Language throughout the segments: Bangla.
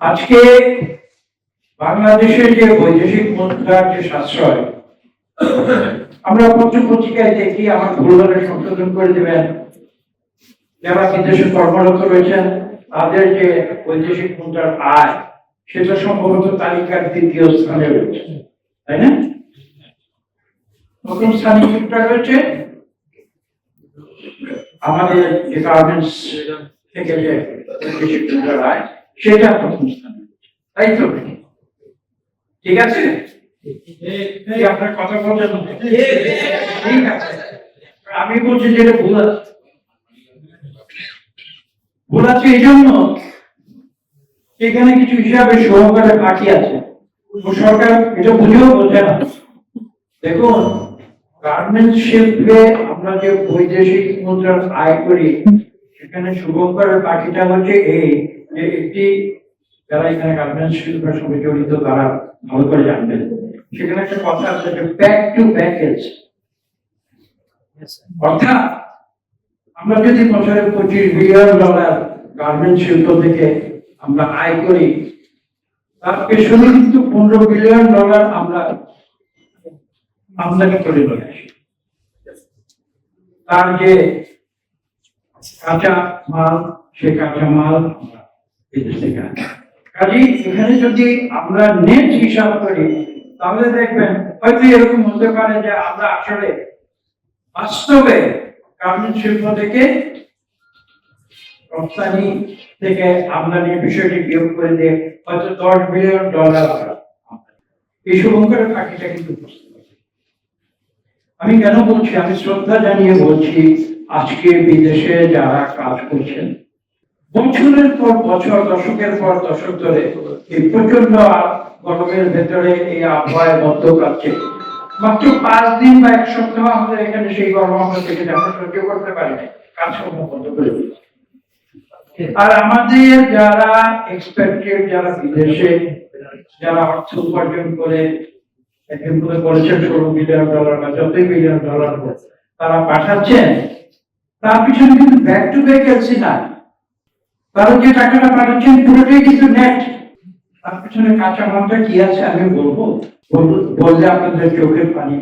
আজকে বাংলাদেশের যে বৈদেশিক মুদ্রার যে সাশ্রয়, আমরা পত্র দেখি, আমার ভুল হলে সংশোধন করে দেবেন। যারা বিদেশে কর্মরত রয়েছেন, তাদের যে বৈদেশিক মুদ্রার আয়, সেটা সম্ভবত তালিকার দ্বিতীয় স্থানে রয়েছে। তাই না? প্রথম স্থানে কোনটা রয়েছে? আমাদের যে গার্মেন্টস থেকে যে বৈদেশিক মুদ্রার আয় সেটা প্রথম স্থানে তাই তো ঠিক আছে আপনার কথা বলছেন ঠিক আছে আমি বলছি যে ভুল আছে ভুল আছে এই জন্য এখানে কিছু হিসাবে সহকারে বাকি আছে সরকার এটা বুঝেও বোঝে না দেখুন গার্মেন্ট শিল্পে আমরা যে বৈদেশিক মুদ্রার আয় করি সেখানে শুভঙ্করের পাখিটা হচ্ছে এই একটি যারা এখানে গার্মেন্টস শিল্পের সঙ্গে জড়িত তারা ভালো করে জানবেন। সেখানে একটা কথা আছে যে ব্যাক টু প্যাকেজ অর্থাৎ আমরা যদি বছরে পঁচিশ বিলিয়ন ডলার গার্মেন্ট শিল্প থেকে আমরা আয় করি তার পেছনে কিন্তু পনেরো বিলিয়ন ডলার আমরা আমদানি করে নিয়ে আসি। তার যে কাঁচা মাল সে কাঁচা মাল কাজেই এখানে যদি আমরা নেট হিসাব করি, তাহলে দেখবেন হয়তো এরকম হতে পারে যে আমরা আসলে বাস্তবে গার্মেন্ট শিল্প থেকে রপ্তানি থেকে আমদানির বিষয়টি বিয়োগ করে দিয়ে হয়তো দশ বিলিয়ন ডলার এই শুভঙ্করের ফাঁকিটা কিন্তু আমি কেন বলছি? আমি শ্রদ্ধা জানিয়ে বলছি, আজকে বিদেশে যারা কাজ করছেন বছরের পর বছর, দশকের পর দশক ধরে এই প্রচণ্ড গরমের ভেতরে এই আবহাওয়ায় মধ্যপ্রাচ্যে মাত্র পাঁচ দিন বা এক সপ্তাহ আমাদের এখানে সেই গরম আমরা থেকে আমরা সহ্য করতে পারি না। কাজকর্ম বন্ধ করে আর আমাদের যারা এক্সপেক্টেড যারা বিদেশে, যারা অর্থ উপার্জন করে, একদিন করে বলেছেন ষোলো বিলিয়ন ডলার বা যতই বিলিয়ন ডলার, তারা পাঠাচ্ছেন, তার পিছনে কিন্তু ব্যাক টু ব্যাক এলসি না। তারা যে টাকাটা পাঠাচ্ছেন পুরোটাই কিন্তু নেট তার পিছনে কাঁচা মালটা কি আছে আমি বলব? বললে আপনাদের চোখের পানি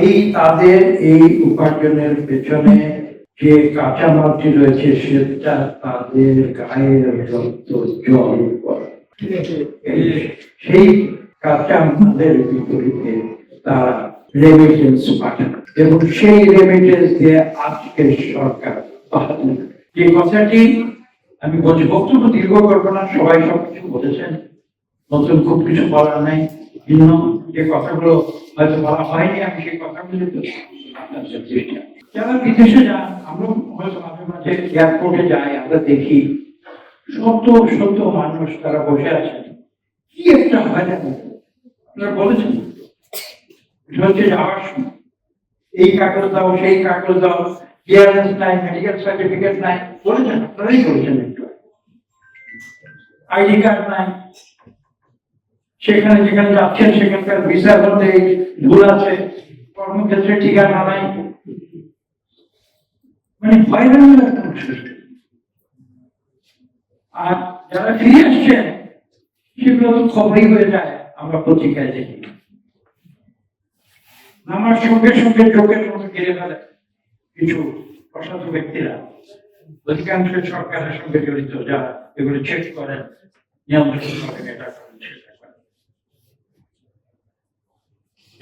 এই তাদের এই উপার্জনের পেছনে যে কাঁচা মালটি রয়েছে সেটা তাদের গায়ের রক্ত জল সেই কাঁচা মালের বিপরীতে তারা রেমিটেন্স পাঠান। এবং সেই রেমিটেন্স দিয়ে আজকে সরকার বাহাদুর যে কথাটি আমি বলছি, বক্তব্য দীর্ঘ করব না, সবাই সবকিছু বলেছেন। নতুন খুব কিছু বলার নাই, ভিন্ন যে কথাগুলো হয়তো বলা হয়নি, আমি সেই কথাগুলো তো যারা বিদেশে যান, আমরা হয়তো মাঝে মাঝে এয়ারপোর্টে যাই, আমরা দেখি শত শত মানুষ তারা বসে আছেন। কি একটা হয় না আপনারা বলেছেন? হচ্ছে যাওয়ার সময়। এই কাগজ দাও, সেই কাগজ দাও ক্লিয়ারেন্স নাই মেডিকেল সার্টিফিকেট নাই বলেছেন আপনারাই বলেছেন একটু আইডি কার্ড নাই সেখানে যেখানে যাচ্ছেন সেখানকার ভিসার মধ্যে ভুল আছে, কর্মক্ষেত্রে ঠিকানা নাই। মানে হয়রানির। আর যারা ফিরে আসছেন সেগুলো খবরই হয়ে যায়, আমরা পত্রিকায় দেখি। নামার সঙ্গে সঙ্গে চোখের মতো ঘিরে ফেলে। কিছু অসাধু ব্যক্তিরা অধিকাংশ সরকারের সঙ্গে জড়িত, যারা এগুলো চেক করেন, নিয়ন্ত্রণ এটা।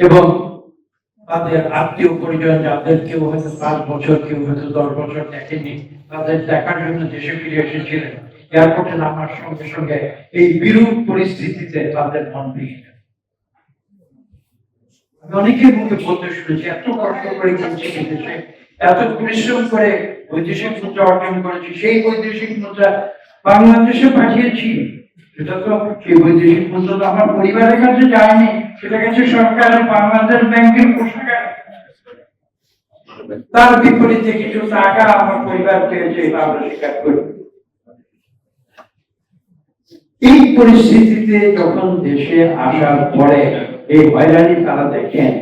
এবং তাদের আত্মীয় পরিজন, যাদের কেউ হয়তো পাঁচ বছর, কেউ হয়তো দশ বছর দেখেনি তাদের দেখার জন্য দেশে ফিরে এসেছিলেন। এয়ারপোর্টে নামার সঙ্গে সঙ্গে এই বিরূপ পরিস্থিতিতে তাদের মন ভেঙে অনেকের মুখে বলতে শুনেছি, এত কষ্ট করে গেছি বিদেশে এত পরিশ্রম করে বৈদেশিক মুদ্রা অর্জন করেছি, সেই বৈদেশিক মুদ্রা বাংলাদেশে পাঠিয়েছি। সেটা তো সেই বৈদেশিক মুদ্রা তো আমার পরিবারের কাছে যায়নি, সেটা গেছে সরকারের বাংলাদেশ ব্যাংকের কোষাগারে। তার বিপরীতে কিছু টাকা আমার পরিবার পেয়েছে, এটা আমরা স্বীকার করি। এই পরিস্থিতিতে যখন দেশে আসার পরে এই হয়রানি তারা দেখেন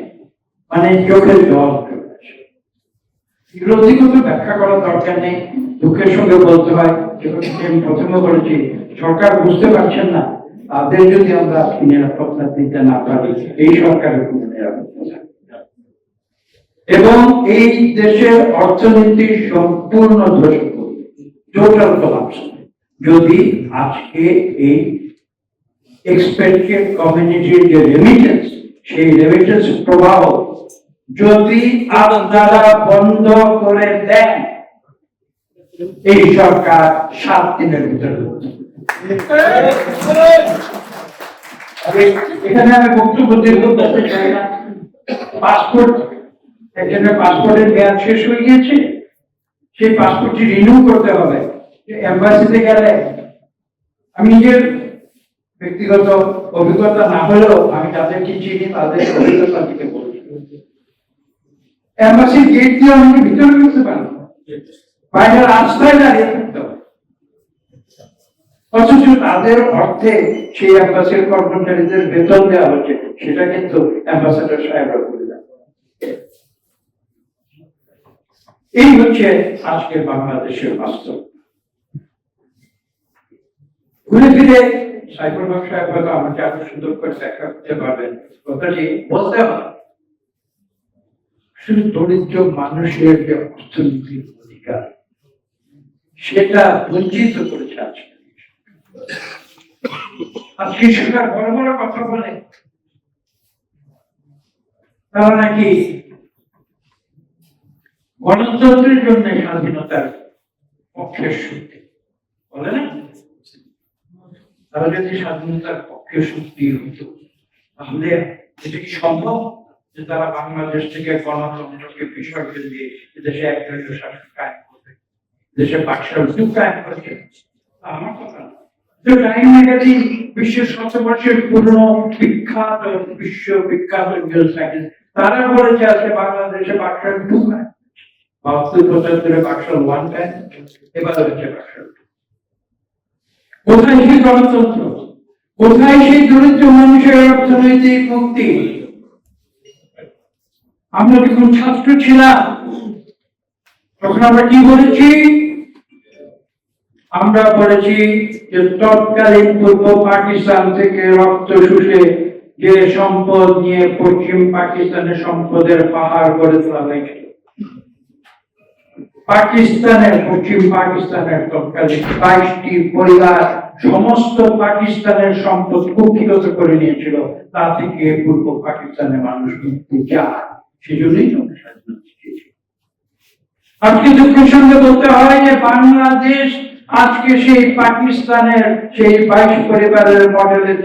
মানে চোখের জল। আসে। ব্যাখ্যা করার দরকার নেই। দুঃখের সঙ্গে বলতে হয় যখন আমি প্রথমে বলেছি, সরকার বুঝতে পারছেন না। তাদের যদি আমরা নিরাপত্তা দিতে না পারি, এই সরকারের কোনো নিরাপত্তা এবং এই দেশের অর্থনীতি সম্পূর্ণ টোটাল কলাপস যদি আজকে এই এক্সপেক্টেড কমিউনিটির যে রেমিটেন্স সেই রেমিটেন্স প্রবাহ যদি আপনারা বন্ধ করে দেন, এই সরকার সাত দিনের ভিতরে এখানে আমি বক্তব্য দীর্ঘ করতে চাই না। পাসপোর্ট একজনের পাসপোর্টের মেয়াদ শেষ হয়ে গিয়েছে। সেই পাসপোর্টটি রিনিউ করতে হবে। এম্বাসিতে গেলে আমি নিজের ব্যক্তিগত অভিজ্ঞতা না হলেও আমি যাদেরকে চিনি তাদের অভিজ্ঞতা থেকে বলছি এম্বাসির গেট দিয়ে আমাকে ভিতরে ঢুকতে পারব বাইরে রাস্তায় দাঁড়িয়ে থাকতে হবে। অথচ তাদের অর্থে সেই অ্যাম্বাসির কর্মচারীদের বেতন দেওয়া হচ্ছে, সেটা কিন্তু অ্যাম্বাসেডর সাহেবরা করে এই হচ্ছে আজকের বাংলাদেশের বাস্তব। ঘুরে ফিরে সাইফুল হক সাহেব হয়তো আমাকে আরও সুন্দর করে ব্যাখ্যা করতে পারবেন। কথাটি বলতে হয়। শুধু দরিদ্র মানুষের যে অর্থনৈতিক অধিকার, সেটা বঞ্চিত করেছে আজকে আজকে সরকার বড় বড় কথা বলে। তারা নাকি গণতন্ত্রের জন্য স্বাধীনতার পক্ষের শক্তি। বলে না? তারা যদি স্বাধীনতার পক্ষে শক্তি হতো, তাহলে এটা কি সম্ভব? যে তারা বাংলাদেশ থেকে গণতন্ত্রকে বিসর্জন দিয়ে দেশে এক দলীয় শাসন কায়েম করবে দেশে যুগ কায়েম করবে। তা আমার কথা The Time ম্যাগাজিন বিশ্বের শত বছরের পুরনো বিখ্যাত বিশ্ব বিখ্যাত নিউজ ম্যাগাজিন তারা বলেছে আজকে বাংলাদেশে বাক্সার টু বাহাত্তর পঁচাত্তরে বাক্সার ওয়ান টাইম এবার হচ্ছে two। কোথায় সেই গণতন্ত্র? কোথায় সেই দরিদ্র মানুষের অর্থনৈতিক মুক্তি? আমরা যখন ছাত্র ছিলাম? তখন আমরা কি বলেছি? আমরা বলেছি যে তৎকালীন পূর্ব পাকিস্তান থেকে রক্ত শুষে যে সম্পদ নিয়ে পশ্চিম পাকিস্তানের সম্পদের পাহাড় করে তোলা হয়েছিল, পাকিস্তানের, পশ্চিম পাকিস্তানের তৎকালীন বাইশটি পরিবার সমস্ত পাকিস্তানের সম্পদ কুক্ষিগত করে নিয়েছিল। তা থেকে পূর্ব পাকিস্তানের মানুষ মুক্তি চায়। তো আমরা স্বাধীনতা। আজকে দুঃখের সঙ্গে বলতে হয় যে বাংলাদেশ আজকে সেই পাকিস্তানের সেই বাইশ পরিবারের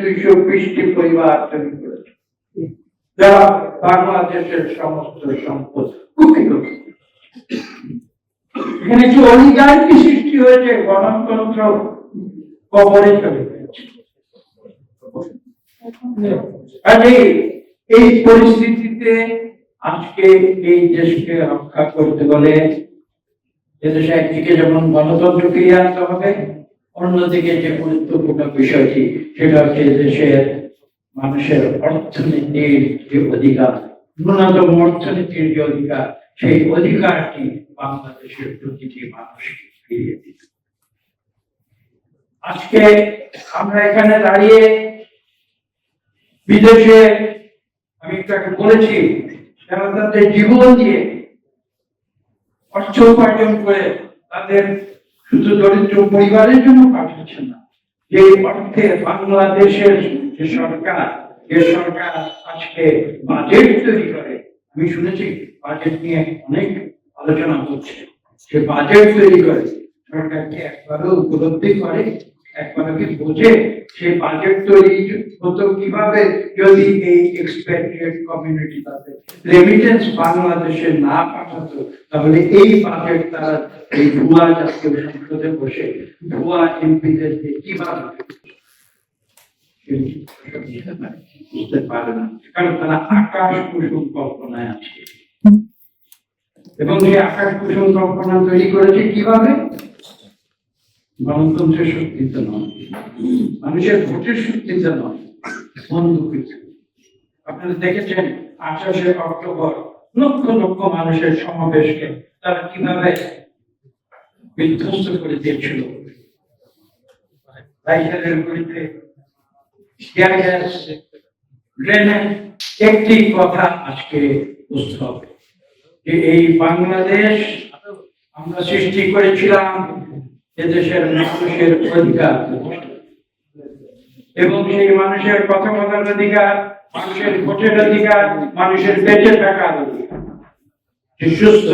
দুইশো বিশটি পরিবার তৈরি করেছে। যারা বাংলাদেশের সমস্ত সম্পদ। এখানে অলিগার্কি সৃষ্টি হয়েছে, গণতন্ত্র কবরে চলে গেছে। এই পরিস্থিতিতে আজকে এই দেশকে রক্ষা করতে গেলে এদেশে একদিকে যেমন গণতন্ত্র ফিরিয়ে আনতে হবে, অন্যদিকে যে গুরুত্বপূর্ণ বিষয়টি, সেটা হচ্ছে দেশের মানুষের অর্থনীতির যে অধিকার, ন্যূনতম অর্থনীতির যে অধিকার, সেই অধিকারটি বাংলাদেশের প্রতিটি মানুষকে ফিরিয়ে দিতে আজকে আমরা এখানে দাঁড়িয়ে বিদেশে আমি বলেছি যারা তাদের জীবন দিয়ে অর্থ উপার্জন করে তাদের শুধু দরিদ্র পরিবারের জন্য পাঠাচ্ছেন না, যে অর্থে বাংলাদেশের যে সরকার যে সরকার আজকে বাজেট তৈরি করে, আমি শুনেছি বাজেট নিয়ে অনেক আলোচনা হচ্ছে। সে বাজেট তৈরি করে সরকারকে একবারও উপলব্ধি করে কি বোঝে সে বাজেট তৈরি হতো কীভাবে যদি এই এক্সপেক্টেড কমিউনিটি তাদের রেমিটেন্স বাংলাদেশে না পাঠাতো তাহলে এই বাজেট তারা এই ভুয়া জাতীয় সংসদে বসে ভুয়া এমপিদের কীভাবে বুঝতে পারে না কারণ তারা আকাশ কুসুম কল্পনায় আছে। এবং সেই আকাশ কুসুম কল্পনা তৈরি করেছে কীভাবে? গণতন্ত্রের শক্তিতে নয়, মানুষের ভোটের শক্তিতে নয় বন্ধুকৃত আপনারা দেখেছেন আঠাশে অক্টোবর লক্ষ লক্ষ মানুষের সমাবেশকে তারা কীভাবে বিধ্বস্ত করে দিয়েছিল। একটি কথা আজকে বুঝতে হবে যে এই বাংলাদেশ আমরা সৃষ্টি করেছিলাম এদেশের মানুষের অধিকার। এবং সেই মানুষের কথা বলার অধিকার, মানুষের ভোটের অধিকার, মানুষের বেঁচে থাকার অধিকার। সুস্থ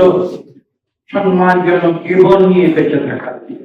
সম্মানজনক জীবন নিয়ে বেঁচে থাকার অধিকার।